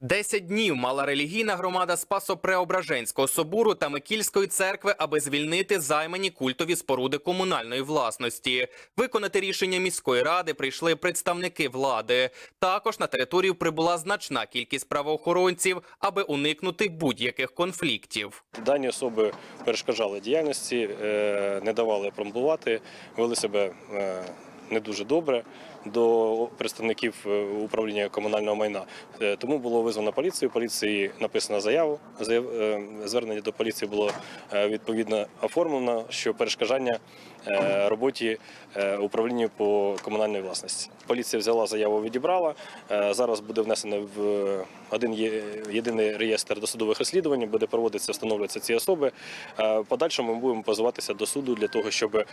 Десять днів мала релігійна громада Спасо-Преображенського собору та Микільської церкви, аби звільнити займані культові споруди комунальної власності. Виконати рішення міської ради прийшли представники влади. Також на територію прибула значна кількість правоохоронців, аби уникнути будь-яких конфліктів. Дані особи перешкоджали діяльності, е, не давали промбувати, вели себе е, не дуже добре до представників е, управління комунального майна. Е, Тому було визвано поліцію. Поліції написана заяву. Заяв- е, Звернення до поліції було відповідно оформлено, що перешкоджання роботі управління по комунальній власності. Поліція взяла заяву, відібрала. Зараз буде внесено в один єдиний реєстр досудових розслідувань, буде проводитися, встановлюються ці особи. Е, в Подальшому ми будемо позиватися до суду для того, щоб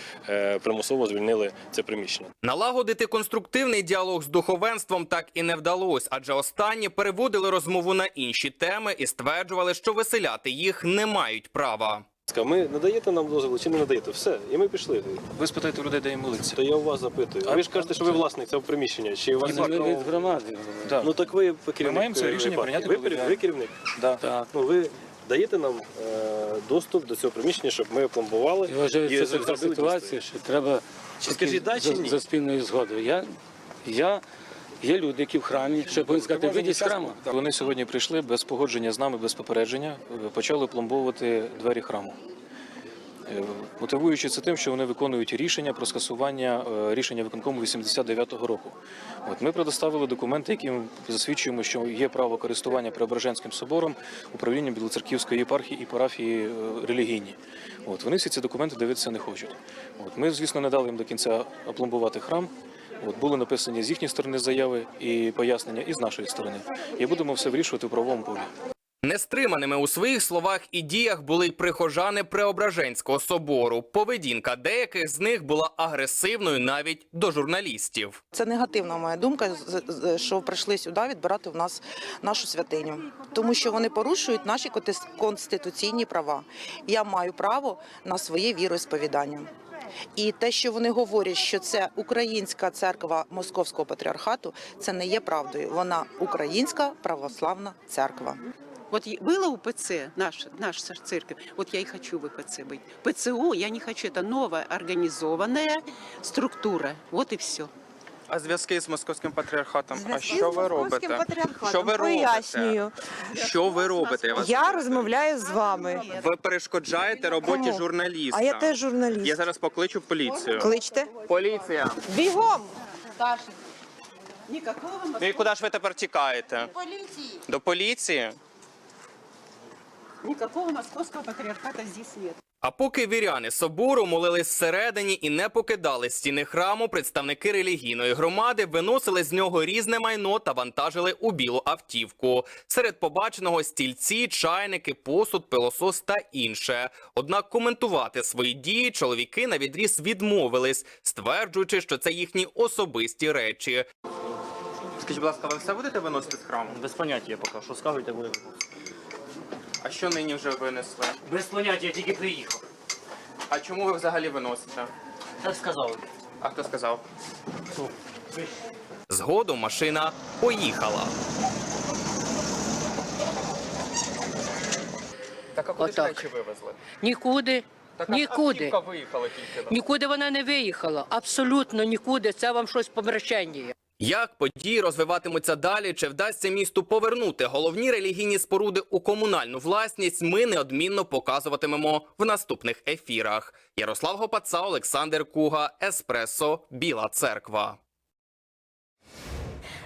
примусово звільнили це приміщення. Налагодити конструктивний діалог з духовенством так і не вдалося, адже останні переводили розмову на інші теми і стверджували, що виселяти їх не мають права. Ми надаєте нам дозвіл чи не надаєте? Все, і ми пішли. Ви спитайте у людей, де їм молитися. То я у вас запитую. А ви ж кажете, що ви власник цього приміщення? Чи у вас Ні, є від громади. Да. Ну так ви керівник. маємо це е, рішення прийняти, Ви, я- ви керівник. Да. Так. Ну ви даєте нам е, доступ до цього приміщення, щоб ми опломбували Я вважаю, і це така ситуація, дійсно. що треба Чи скажіть, да, чи за, ні? за спільною згодою. Я, я є люди, які в храмі, що я повинен сказати, вийдіть з храму. Вони сьогодні прийшли без погодження з нами, без попередження, почали пломбовувати двері храму. Е, Мотивуючи це тим, що вони виконують рішення про скасування е, рішення виконкому 89-го року. От ми предоставили документи, яким засвідчуємо, що є право користування Преображенським собором, управлінням Білоцерківської єпархії і парафії е, релігійні. От вони всі ці документи дивитися не хочуть. От ми, звісно, не дали їм до кінця опломбувати храм. От були написані з їхньої сторони заяви і пояснення, і з нашої сторони. І будемо все вирішувати в правовому полі. Нестриманими у своїх словах і діях були й прихожани Преображенського собору. Поведінка деяких з них була агресивною навіть до журналістів. Це негативна моя думка, що прийшли сюди відбирати в нас нашу святиню, тому що вони порушують наші конституційні права. Я маю право на своє віросповідання. І те, що вони говорять, що це українська церква Московського патріархату, це не є правдою. Вона українська православна церква. Вот е- было УПЦ, наша, наша церковь, вот я и хочу в ИПЦ быть. ПЦУ я не хочу, это новая организованная структура, вот и все. А зв'язки з московським патріархатом? А Зв'язки що з ви московським робите? патріархатом. Що ви робите? Пояснюю. Що ви робите? Я вас Я розмовляю з вами. ви перешкоджаєте роботі Кому? журналіста. А я теж журналіст. Я зараз покличу поліцію. Кличте. Поліція. Бігом! Никакого Ну і куди ж ви тепер тікаєте? До поліції? Никакого московского патриархата здесь нет. А поки віряни собору молились всередині і не покидали стіни храму, представники релігійної громади виносили з нього різне майно та вантажили у білу автівку. Серед побаченого стільці, чайники, посуд, пилосос та інше. Однак коментувати свої дії чоловіки на відріз відмовились, стверджуючи, що це їхні особисті речі. Скажіть, будь ласка, ви все будете виносити з храму? Без поняття поки. Що скажете, буде. А що нині вже винесли? Без поняття, я тільки приїхав. А чому ви взагалі виносите? Так сказали. А хто сказав? Згодом машина поїхала. Так а куди ж Отак. речі вивезли? Нікуди. Так Нікуди. автівка виїхала тільки. Нікуди вона не виїхала. Абсолютно нікуди. Це вам щось помрачення. Як події розвиватимуться далі? Чи вдасться місту повернути головні релігійні споруди у комунальну власність? Ми неодмінно показуватимемо в наступних ефірах. Ярослав Гопаца, Олександр Куга, Еспресо, Біла Церква.